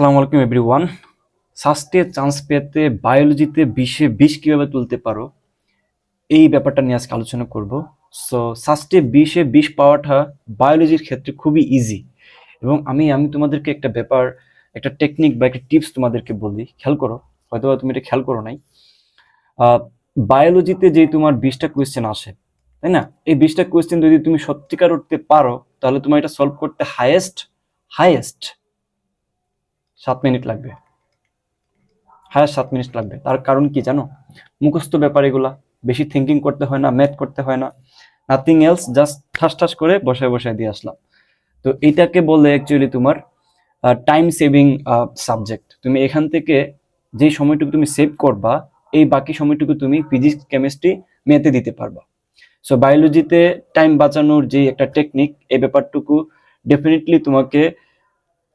আসসালামু আলাইকুম everyone সাস্টে chance পেতে বায়োলজিতে বিশে বিষ কীভাবে তুলতে পারো, এই ব্যাপারটা নিয়ে আজকে আলোচনা করব। সো সাস্টে বিশে বিষ পাওয়াটা বায়োলজির ক্ষেত্রে খুবই ইজি এবং আমি আমি তোমাদেরকে একটা ব্যাপার, একটা টেকনিক বা একটা টিপস তোমাদেরকে বলি। খেয়াল করো হয়তো তুমি এটা খেয়াল করো নাই। বায়োলজিতে যে তোমার বিশটা কোয়েশ্চেন আসে, তাই না? এই বিশটা কোয়েশ্চেন যদি তুমি সত্যিকার উঠতে পারো, তাহলে তোমার এটা সলভ করতে হায়েস্ট হাইয়েস্ট সাত মিনিট লাগবে। হ্যাঁ সাত মিনিট লাগবে। তার কারণ কি জানো? মুখস্থ ব্যাপার এগুলা। বেশি থিঙ্কিং করতে হয় না ম্যাথ করতে হয় না। নাথিং এলস জাস্ট ঠাস ঠাস করে বসায় বসায় দিয়ে আসলাম। তো এইটাকে বলে অ্যাকচুয়ালি তোমার টাইম সেভিং সাবজেক্ট তুমি এখান থেকে যেই সময়টুকু তুমি সেভ করবা, এই বাকি সময়টুকু তুমি ফিজিক্স কেমিস্ট্রি মেতে দিতে পারবা। সো বায়োলজিতে টাইম বাঁচানোর যে একটা টেকনিক এই ব্যাপারটুকু ডেফিনেটলি তোমাকে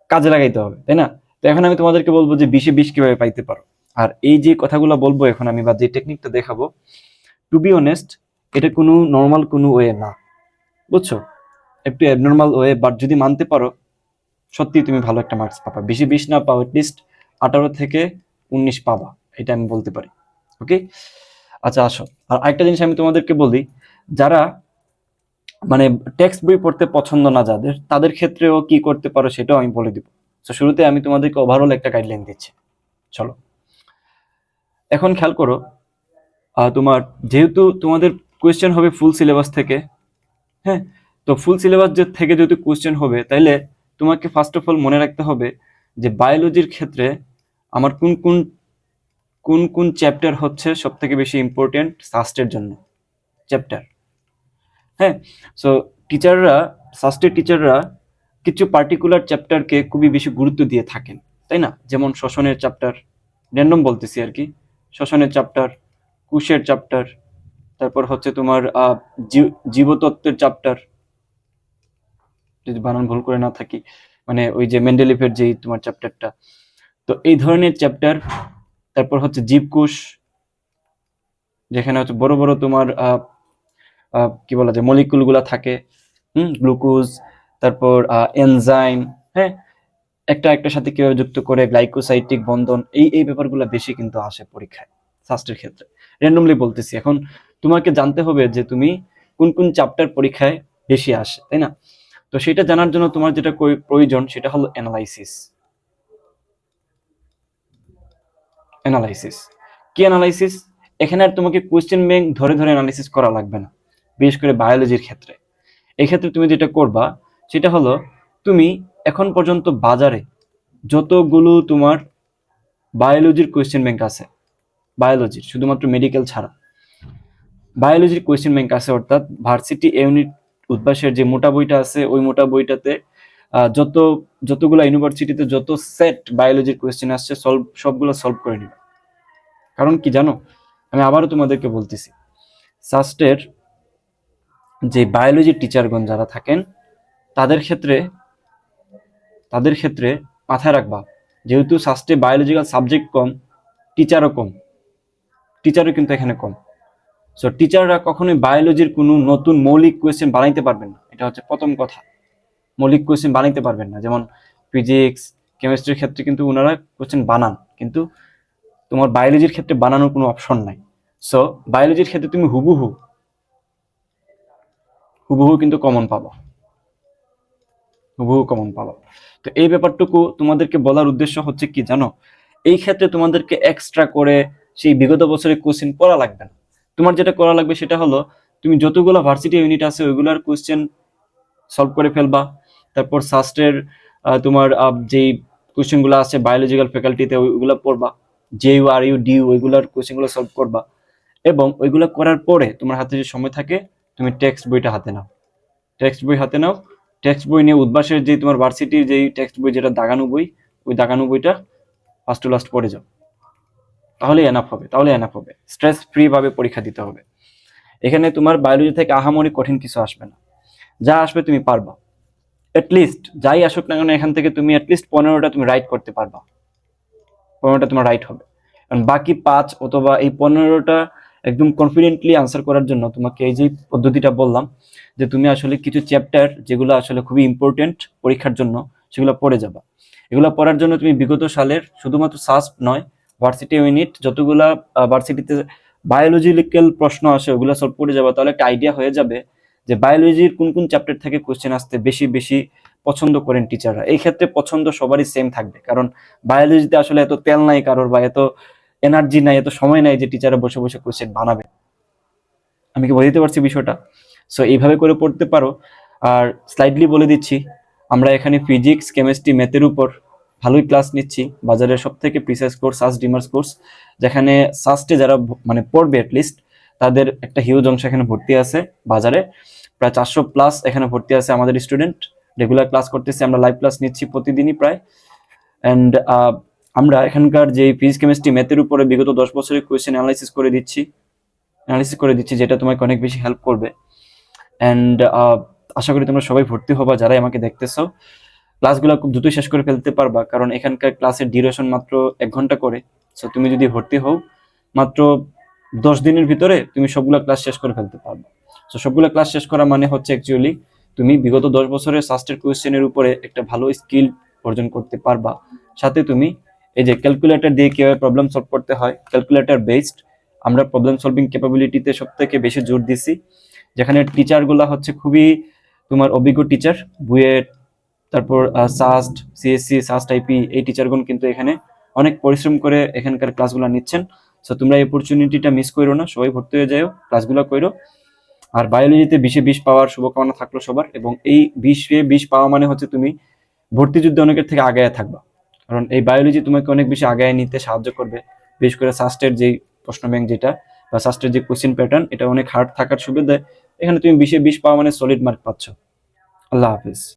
কাজে লাগাইতে হবে, তাই না? তো এখন আমি তোমাদেরকে বলব যে বিশে বিশ কীভাবে পাইতে পারো। আর এই যে কথাগুলো বলব এখন আমি বা যে টেকনিকটা দেখাবো টু বি অনেস্ট এটা কোনো নর্মাল কোনো ওয়ে না। বুঝছ? একটু অ্যাবনর্মাল ওয়ে বাট যদি মানতে পারো, সত্যি তুমি ভালো একটা মার্কস পাবা। বেশি বিশ না পাও লিস্ট আঠারো থেকে উনিশ পাবা, এটা আমি বলতে পারি। ওকে আচ্ছা আসো। আর আরেকটা জিনিস আমি তোমাদেরকে বলি, যারা মানে টেক্সট বই পড়তে পছন্দ না যাদের, তাদের ক্ষেত্রেও কি করতে পারো সেটাও আমি বলে দিব। তো শুরুতে আমি তোমাদেরকে ওভারঅল একটা গাইডলাইন দিচ্ছি। চলো। এখন খেয়াল করো তোমার যেহেতু তোমাদের কোয়েশ্চেন হবে ফুল সিলেবাস থেকে হ্যাঁ? তো ফুল সিলেবাস যে থেকে যেহেতু কোয়েশ্চেন হবে, তাইলে তোমাকে ফার্স্ট অফ অল মনে রাখতে হবে যে বায়োলজির ক্ষেত্রে আমার কোন কোন কোন কোন চ্যাপ্টার হচ্ছে সব থেকে বেশি ইম্পর্টেন্ট সাস্টের জন্য। চ্যাপ্টার হ্যাঁ? সো টিচাররা সাস্টের টিচাররা কিছু পার্টিকুলার চ্যাপ্টারকে খুবই বেশি গুরুত্ব দিয়ে থাকেন, তাই না? যেমন শ্বসনের চ্যাপ্টার র্যান্ডম বলতেছি আর কি। শ্বসনের চ্যাপ্টার কুশের চ্যাপ্টার তারপর হচ্ছে তোমার জীবতত্ত্বের চ্যাপ্টার যদি বানান ভুল করে না থাকি মানে ওই যে মেন্ডেলিফের যেই তোমার চ্যাপ্টারটা তো এই ধরনের চ্যাপ্টার তারপর হচ্ছে জীবকোষ যেখানে হচ্ছে বড় বড় তোমার কি বলা যায় মলিকুলগুলা থাকে। হুম গ্লুকোজ তারপর এনজাইম হ্যাঁ? একটা একটার সাথে কীভাবে যুক্ত করে গ্লাইকোসাইটিক বন্ধন, এই এই ব্যাপারগুলো বেশি কিন্তু আসে পরীক্ষায় সাস্টের ক্ষেত্রে। র্যান্ডমলি বলতেছি, এখন তোমাকে জানতে হবে যে তুমি কোন কোন চ্যাপ্টার পরীক্ষায় বেশি আসে, তাই না? তো সেটা জানার জন্য তোমার যেটা প্রয়োজন সেটা হলো অ্যানালাইসিস অ্যানালাইসিস কি অ্যানালাইসিস এখানে আর তোমাকে কোয়েশ্চেন ব্যাংক ধরে ধরে অ্যানালাইসিস করা লাগবে না, বিশেষ করে বায়োলজির ক্ষেত্রে। এক্ষেত্রে তুমি যেটা করবা সেটা হলো, তুমি এখন পর্যন্ত বাজারে যতগুলো তোমার বায়োলজির কোয়েশ্চেন ব্যাংক আছে বায়োলজির শুধুমাত্র মেডিকেল ছাড়া বায়োলজির কোয়েশ্চেন ব্যাংক আছে, অর্থাৎ ভার্সিটি ইউনিট উদ্ভাসের যে মোটা বইটা আছে, ওই মোটা বইটাতে যত, যতগুলো ইউনিভার্সিটিতে যত সেট বায়োলজির কোয়েশ্চেন আসছে সলভ সবগুলো সলভ করে নিবে। কারণ কি জানো? আমি আবারও তোমাদেরকে বলতেছি সাস্টের যে বায়োলজির টিচারগণ যারা থাকেন তাদের ক্ষেত্রে তাদের ক্ষেত্রে মাথায় রাখবা, যেহেতু সাস্টে বায়োলজিক্যাল সাবজেক্ট কম টিচারও কম টিচারও কিন্তু এখানে কম। সো টিচাররা কখনোই বায়োলজির কোনো নতুন মৌলিক কোয়েশ্চেন বানাইতে পারবেন না। এটা হচ্ছে প্রথম কথা। মৌলিক কোয়েশ্চেন বানাইতে পারবেন না। যেমন ফিজিক্স কেমিস্ট্রির ক্ষেত্রে কিন্তু ওনারা কোয়েশ্চেন বানান, কিন্তু তোমার বায়োলজির ক্ষেত্রে বানানোর কোনো অপশন নাই। সো বায়োলজির ক্ষেত্রে তুমি হুবহু হুবহু কিন্তু কমন পাবা। হুবহু কমন পাবা তো এই ব্যাপারটুকু তোমাদেরকে বলার উদ্দেশ্য হচ্ছে কি জানো? এই ক্ষেত্রে তোমাদেরকে এক্সট্রা করে সেই বিগত বছরের কোশ্চেন পড়া লাগবে না। তোমার যেটা করা লাগবে সেটা হলো, তুমি যতগুলো ভার্সিটি ইউনিট আছে ওইগুলোর কোশ্চেন সলভ করে ফেলবা। তারপর সাস্টের তোমার যেই কোশ্চেনগুলো আছে বায়োলজিক্যাল ফ্যাকাল্টিতে ওইগুলো পড়বা। J U R U D ওইগুলোর কোশ্চেনগুলো সলভ করবা। এবং ওইগুলো করার পরে তোমার হাতে যে সময় থাকে, তুমি টেক্সট বইটা হাতে নাও। টেক্সট বই হাতে নাও টেক্সট বই নিয়ে উদ্ভাসের যে তোমার ভার্সিটির যেই টেক্সট বই যেটা দাগানো বই, ওই দাগানো বইটা ফার্স্ট টু লাস্ট পড়ে যাও। তাহলে এনাফ হবে, তাহলে এনাফ হবে। স্ট্রেস ফ্রিভাবে পরীক্ষা দিতে হবে। এখানে তোমার বায়োলজি থেকে আহামরি কঠিন কিছু আসবে না। যা আসবে তুমি পারবা। লিস্ট যাই আসুক না কেন, এখান থেকে তুমি অ্যাটলিস্ট পনেরোটা তুমি রাইট করতে পারবা। পনেরোটা তোমার রাইট হবে। কারণ বাকি পাঁচ অথবা এই পনেরোটা একদম কনফিডেন্টলি আনসার করার জন্য তোমাকে এই যে পদ্ধতিটা বললাম, যে তুমি আসলে কিছু চ্যাপ্টার যেগুলো আসলে খুবই ইম্পর্টেন্ট পরীক্ষার জন্য, সেগুলো পড়ে যাবা। এগুলো পড়ার জন্য তুমি বিগত সালের শুধুমাত্র সাস্প নয় ভার্সিটি ইউনিট যতগুলা ভার্সিটিতে বায়োলজিক্যাল প্রশ্ন আসে, ওগুলো সলভ করে যাবে, তাহলে একটা আইডিয়া হয়ে যাবে যে বায়োলজির কোন কোন চ্যাপ্টার থেকে কোশ্চেন আসতে বেশি বেশি পছন্দ করেন টিচাররা এই ক্ষেত্রে পছন্দ সবারই সেম থাকবে, কারণ বায়োলজিতে আসলে এত তেল নাই কারোর বা এত এনার্জি নাই, এত সময় নাই যে টিচাররা বসে বসে কোশ্চেন বানাবে। আমি কি বোঝাতে পারছি বিষয়টা? সো এইভাবে করে পড়তে পারো। আর স্লাইডলি বলে দিচ্ছি, আমরা এখানে ফিজিক্স কেমিস্ট্রি ম্যাথের উপর ভালোই ক্লাস নিচ্ছি। বাজারের সব থেকে প্রিসাইজ কোর্স সাস ডিমার্স কোর্স যেখানে সাস্টে যারা মানে পড়বে অ্যাটলিস্ট তাদের একটা হিউজ অংশ এখানে ভর্তি আছে বাজারে। প্রায় চারশো প্লাস এখানে ভর্তি আছে আমাদের স্টুডেন্ট রেগুলার ক্লাস করতেছি, আমরা লাইভ ক্লাস নিচ্ছি প্রতিদিনই প্রায়। অ্যান্ড আমরা এখানকার যে ফিজিক্স কেমিস্ট্রি ম্যাথের উপরে বিগত দশ বছরের কোয়েশ্চেন অ্যানালাইসিস করে দিচ্ছি। অ্যানালিসিস করে দিচ্ছি, যেটা তোমাকে অনেক বেশি হেল্প করবে। অ্যান্ড আশা করি তোমরা সবাই ভর্তি হবা যারাই আমাকে দেখতেছো। ক্লাসগুলো খুব দ্রুতই শেষ করে ফেলতে পারবা, কারণ এখানকার ক্লাসের ডিউরেশন মাত্র এক ঘণ্টা করে। সো তুমি যদি ভর্তি হও, মাত্র দশ দিনের ভিতরে তুমি সবগুলো ক্লাস শেষ করে ফেলতে পারবে। সো সবগুলো ক্লাস শেষ করা মানে হচ্ছে অ্যাকচুয়ালি তুমি বিগত দশ বছরের সাস্টের কোয়েশ্চেনের উপরে একটা ভালো স্কিল অর্জন করতে পারবা। সাথে তুমি এই যে ক্যালকুলেটর দিয়ে কীভাবে প্রবলেম সলভ করতে হয় ক্যালকুলেটর বেসড আমরা প্রবলেম সলভিং ক্যাপাবিলিটিতে সব থেকে বেশি জোর দিছি। যেখানে টিচারগুলো হচ্ছে খুবই তোমার অভিজ্ঞ টিচার বুয়েট তারপর সাস্ট সিএসসি সাস্ট আইপি এই টিচারগুলো কিন্তু এখানে অনেক পরিশ্রম করে এখানকার ক্লাসগুলো নিচ্ছেন। সো তোমরা এই অপরচুনিটিটা মিস করো না, সবাই ভর্তি হয়ে যাও ক্লাসগুলো করো আর বায়োলজিতে বিশে বিশ পাওয়ার শুভকামনা থাকল সবার এবং এই বিশে বিশ পাওয়া মানে হচ্ছে তুমি ভর্তি যুদ্ধে অনেকের থেকে আগায় থাকবা। কারণ এই বায়োলজি তোমাকে অনেক বেশি আগায় নিতে সাহায্য করবে, বিশেষ করে সাস্টের যেই প্রশ্ন ব্যাংক যেটা বা সাস্টের যে কোশ্চেন প্যাটার্ন এটা অনেক হার্ড থাকার সুবিধায় এখানে তুমি বিশে বিশ পাওয়া মানে সলিড মার্ক পাচ্ছ। আল্লাহ হাফিজ।